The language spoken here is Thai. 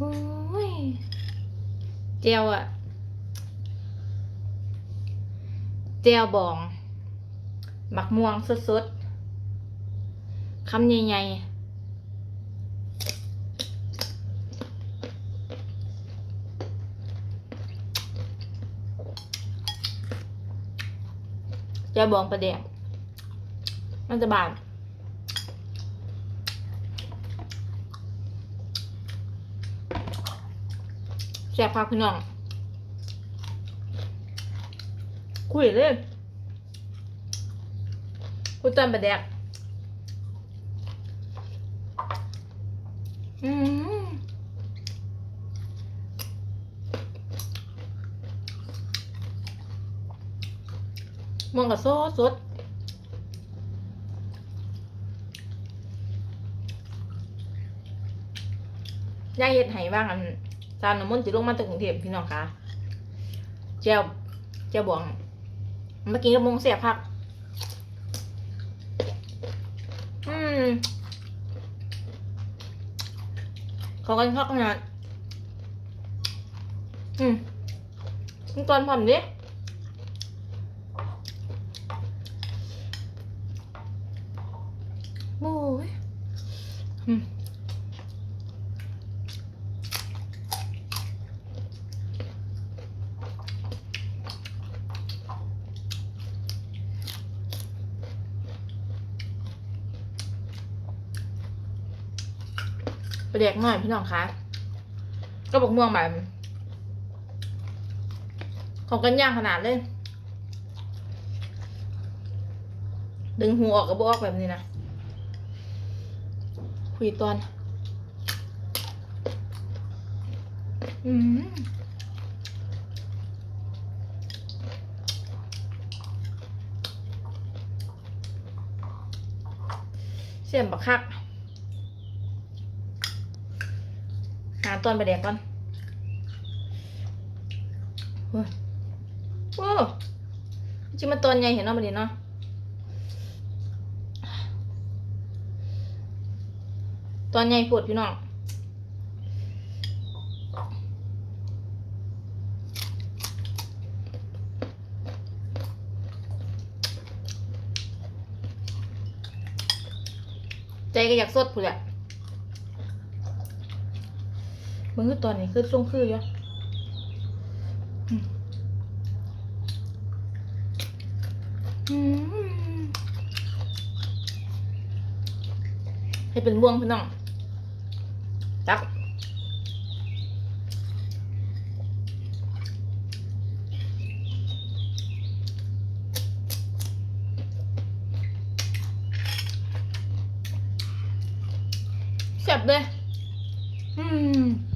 โอ้ยเจียวอะเจียวบองหมักม่วงสดๆคำใหญ่ๆเจียวบองประเดี๋ยวมันจะบาด แซ่บพักพี่น้อง คุยเลยคุยตอนประแดก อืมม่วงกับโซ่สดยายเห็ดไห้บ้างอัน จานน้ำมันต์จะลงมาจากกรุงเทพพี่น้องคะเจ้าเจ้าบวงเมื่อกี้กระมงเสียพัก อืมเขากันพักงานอืมตอนผ่อนดิโอ้ยอืม ไปเด็กหน่อยพี่น้องคะก็บอกม่วงแบบของกันย่างขนาดเลย ดึงหูออกก็บออกแบบนี้นะคุยตอน อืมเสียมบักคัก หาตอนไปแดกก่อนโอ้โอ้จิมาตอนใหญ่เห็นเนาะบัดนี้เนาะตอนใหญ่ปวดพี่น้องใจก็อยากสดผู้นแหละ มือตอนนี้คือทรงคืออยู่อืมอืมให้เป็นบ่วงพี่น้องจักแซ่บเลยอืม